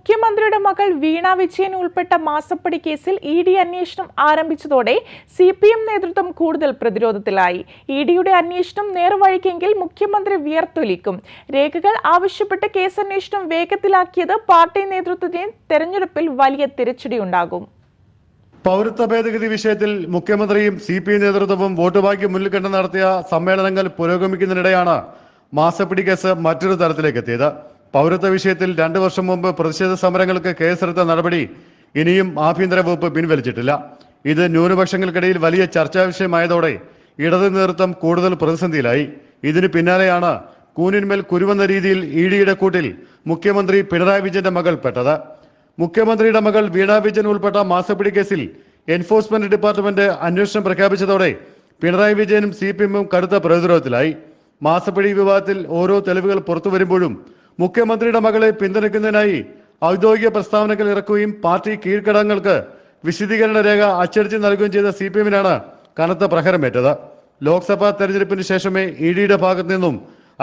മുഖ്യമന്ത്രിയുടെ മകൾ വീണ വിജയൻ ഉൾപ്പെട്ട മാസപ്പടി കേസിൽ ഇ ഡി അന്വേഷണം ആരംഭിച്ചതോടെ സി പി എം നേതൃത്വം കൂടുതൽ പ്രതിരോധത്തിലായി. ഇ ഡിയുടെ അന്വേഷണം നേർവഴിക്കെങ്കിൽ മുഖ്യമന്ത്രി വിയർത്തൊലിക്കും. രേഖകൾ ആവശ്യപ്പെട്ട് കേസന്വേഷണം വേഗത്തിലാക്കിയത് പാർട്ടി നേതൃത്വത്തിന് തെരഞ്ഞെടുപ്പിൽ വലിയ തിരിച്ചടിയുണ്ടാകും. പൗരത്വ ഭേദഗതി വിഷയത്തിൽ മുഖ്യമന്ത്രിയും സി പി നേതൃത്വവും വോട്ട് ബാക്കി മുന്നിൽ കണ്ട് നടത്തിയ സമ്മേളനങ്ങൾ പുരോഗമിക്കുന്നതിനിടെയാണ് മാസപ്പിടി കേസ് മറ്റൊരു തരത്തിലേക്ക് എത്തിയത്. പൗരത്വ വിഷയത്തിൽ രണ്ടു വർഷം മുമ്പ് പ്രതിഷേധ സമരങ്ങൾക്ക് കേസെടുത്ത നടപടി ഇനിയും ആഭ്യന്തര വകുപ്പ് പിൻവലിച്ചിട്ടില്ല. ഇത് ന്യൂനപക്ഷങ്ങൾക്കിടയിൽ വലിയ ചർച്ചാ വിഷയമായതോടെ ഇടതു നേതൃത്വം കൂടുതൽ പ്രതിസന്ധിയിലായി. ഇതിനു പിന്നാലെയാണ് കൂനിന്മേൽ കുരുവെന്ന രീതിയിൽ ഇ ഡിയുടെ കൂട്ടിൽ മുഖ്യമന്ത്രി പിണറായി വിജയന്റെ മകൾ പെട്ടത്. മുഖ്യമന്ത്രിയുടെ മകൾ വീണ വിജയൻ ഉൾപ്പെട്ട മാസപ്പിടി കേസിൽ എൻഫോഴ്സ്മെന്റ് ഡിപ്പാർട്ട്മെന്റ് അന്വേഷണം പ്രഖ്യാപിച്ചതോടെ പിണറായി വിജയനും സി പി എമ്മും കടുത്ത പ്രതിരോധത്തിലായി. മാസപ്പിടി വിവാദത്തിൽ ഓരോ തെളിവുകൾ പുറത്തു വരുമ്പോഴും മുഖ്യമന്ത്രിയുടെ മകളെ പിന്തുണയ്ക്കുന്നതിനായി ഔദ്യോഗിക പ്രസ്താവനകൾ ഇറക്കുകയും പാർട്ടി കീഴ്ഘടകങ്ങൾക്ക് വിശദീകരണ രേഖ അച്ചടിച്ച് നൽകുകയും ചെയ്ത സി പി എമ്മിനാണ് കനത്ത പ്രഹരമേറ്റത്. ലോക്സഭാ തെരഞ്ഞെടുപ്പിന് ശേഷമേ ഇ ഡിയുടെ ഭാഗത്തു നിന്നും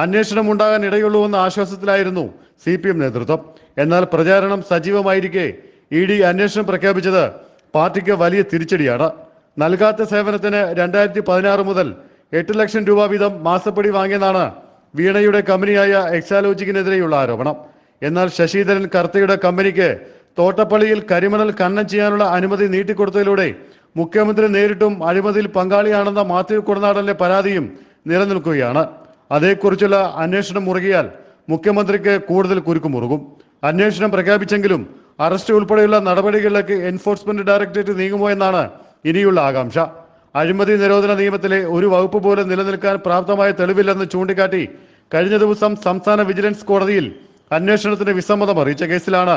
അന്വേഷണം ഉണ്ടാകാൻ ഇടയുള്ളൂ എന്ന ആശ്വാസത്തിലായിരുന്നു സി പി എം നേതൃത്വം. എന്നാൽ പ്രചാരണം സജീവമായിരിക്കെ ഇ ഡി അന്വേഷണം പ്രഖ്യാപിച്ചത് പാർട്ടിക്ക് വലിയ തിരിച്ചടിയാണ്. നൽകാത്ത സേവനത്തിന് രണ്ടായിരത്തി പതിനാറ് മുതൽ എട്ട് ലക്ഷം രൂപ വീതം മാസപ്പടി വാങ്ങിയെന്നാണ് വീണയുടെ കമ്പനിയായ എക്സാലോജിക്കിനെതിരെയുള്ള ആരോപണം. എന്നാൽ ശശിധരൻ കർത്തയുടെ കമ്പനിക്ക് തോട്ടപ്പള്ളിയിൽ കരിമണൽ ഖനനം ചെയ്യാനുള്ള അനുമതി നീട്ടിക്കൊടുത്തതിലൂടെ മുഖ്യമന്ത്രി നേരിട്ടും അഴിമതിയിൽ പങ്കാളിയാണെന്ന മാത്യു കുടനാടന്റെ പരാതിയും നിലനിൽക്കുകയാണ്. അതേക്കുറിച്ചുള്ള അന്വേഷണം മുറുകിയാൽ മുഖ്യമന്ത്രിക്ക് കൂടുതൽ കുരുക്കുമുറുകും അന്വേഷണം പ്രഖ്യാപിച്ചെങ്കിലും അറസ്റ്റ് ഉൾപ്പെടെയുള്ള നടപടികളിലേക്ക് എൻഫോഴ്സ്മെന്റ് ഡയറക്ടറേറ്റ് നീങ്ങുമോ എന്നാണ് ഇനിയുള്ള ആകാംക്ഷ. അഴിമതി നിരോധന നിയമത്തിലെ ഒരു വകുപ്പ് പോലും നിലനിൽക്കാൻ പ്രാപ്തമായ തെളിവില്ലെന്ന് ചൂണ്ടിക്കാട്ടി കഴിഞ്ഞ ദിവസം സംസ്ഥാന വിജിലൻസ് കോടതിയിൽ അന്വേഷണത്തിന് വിസമ്മതം അറിയിച്ച കേസിലാണ്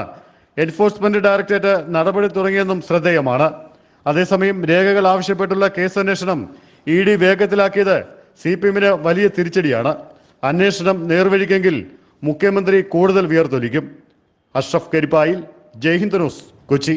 എൻഫോഴ്സ്മെന്റ് ഡയറക്ടറേറ്റ് നടപടി തുടങ്ങിയെന്നും ശ്രദ്ധേയമാണ്. അതേസമയം രേഖകൾ ആവശ്യപ്പെട്ടുള്ള കേസ് അന്വേഷണം ഇ ഡി വേഗത്തിലാക്കിയത് സി പി എമ്മിന് വലിയ തിരിച്ചടിയാണ്. അന്വേഷണം നേർവഴിക്കെങ്കിൽ മുഖ്യമന്ത്രി കൂടുതൽ വിയർത്തൊലിക്കും. അഷ്റഫ് കരിപ്പായിൽ ജയ്ഹിന്ദ് ന്യൂസ് കൊച്ചി.